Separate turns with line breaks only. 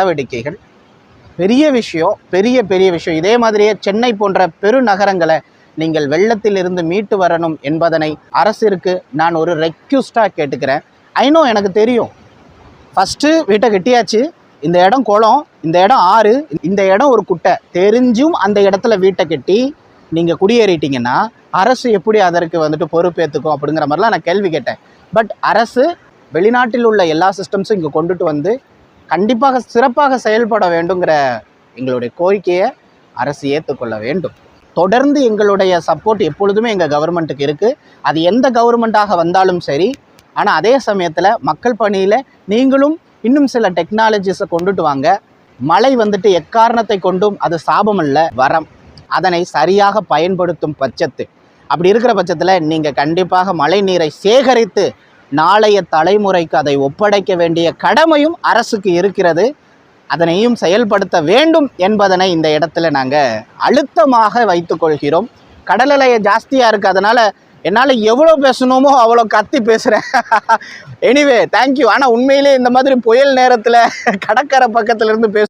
நடவடிக்கைகள். பெரிய விஷயம் பெரிய பெரிய விஷயம். இதே மாதிரியே சென்னை போன்ற பெருநகரங்களை நீங்கள் வெள்ளத்திலிருந்து மீட்டு வரணும் என்பதனை அரசிற்கு நான் ஒரு ரெக்யூஸ்டாக கேட்டுக்கிறேன். ஐநோ எனக்கு தெரியும். ஃபஸ்ட்டு வீட்டை கட்டியாச்சு. இந்த இடம் குளம் இந்த இடம் ஆறு இந்த இடம் ஒரு குட்டை. தெரிஞ்சும் அந்த இடத்துல வீட்டை கட்டி நீங்கள் குடியேறிட்டீங்கன்னா அரசு எப்படி அதற்கு வந்துட்டு பொறுப்பேற்றுக்கும் அப்படிங்கிற மாதிரிலாம் நான் கேள்வி கேட்டேன். பட் அரசு வெளிநாட்டில் உள்ள எல்லா சிஸ்டம்ஸும் இங்கே கொண்டுட்டு வந்து கண்டிப்பாக சிறப்பாக செயல்பட வேண்டுங்கிற எங்களுடைய கோரிக்கையை அரசு ஏற்றுக்கொள்ள வேண்டும். தொடர்ந்து எங்களுடைய சப்போர்ட் எப்பொழுதுமே எங்கள் கவர்மெண்ட்டுக்கு இருக்குது அது எந்த கவர்மெண்ட்டாக வந்தாலும் சரி ஆனால் அதே சமயத்தில் மக்கள் பணியில் நீங்களும் இன்னும் சில டெக்னாலஜிஸை கொண்டுட்டு வாங்க. மழை வந்துட்டு எக்காரணத்தை கொண்டும் அது சாபம் இல்லை வரம். அதனை சரியாக பயன்படுத்தும் பட்சத்து. அப்படி இருக்கிற பட்சத்தில் நீங்கள் கண்டிப்பாக மழை நீரை சேகரித்து நாளைய தலைமுறைக்கு அதை ஒப்படைக்க வேண்டிய கடமையும் அரசுக்கு இருக்கிறது. அதனையும் செயல்படுத்த வேண்டும் என்பதனை இந்த இடத்துல நாங்கள் அழுத்தமாக வைத்துக்கொள்கிறோம் கடல் அலையை ஜாஸ்தியாக இருக்குது அதனால் என்னால் எவ்வளோ பேசணுமோ அவ்வளோ கத்தி பேசுகிறேன் எனிவே தேங்க்யூ ஆனால் உண்மையிலே இந்த மாதிரி புயல் நேரத்தில் கடற்கரை பக்கத்துலேருந்து பேச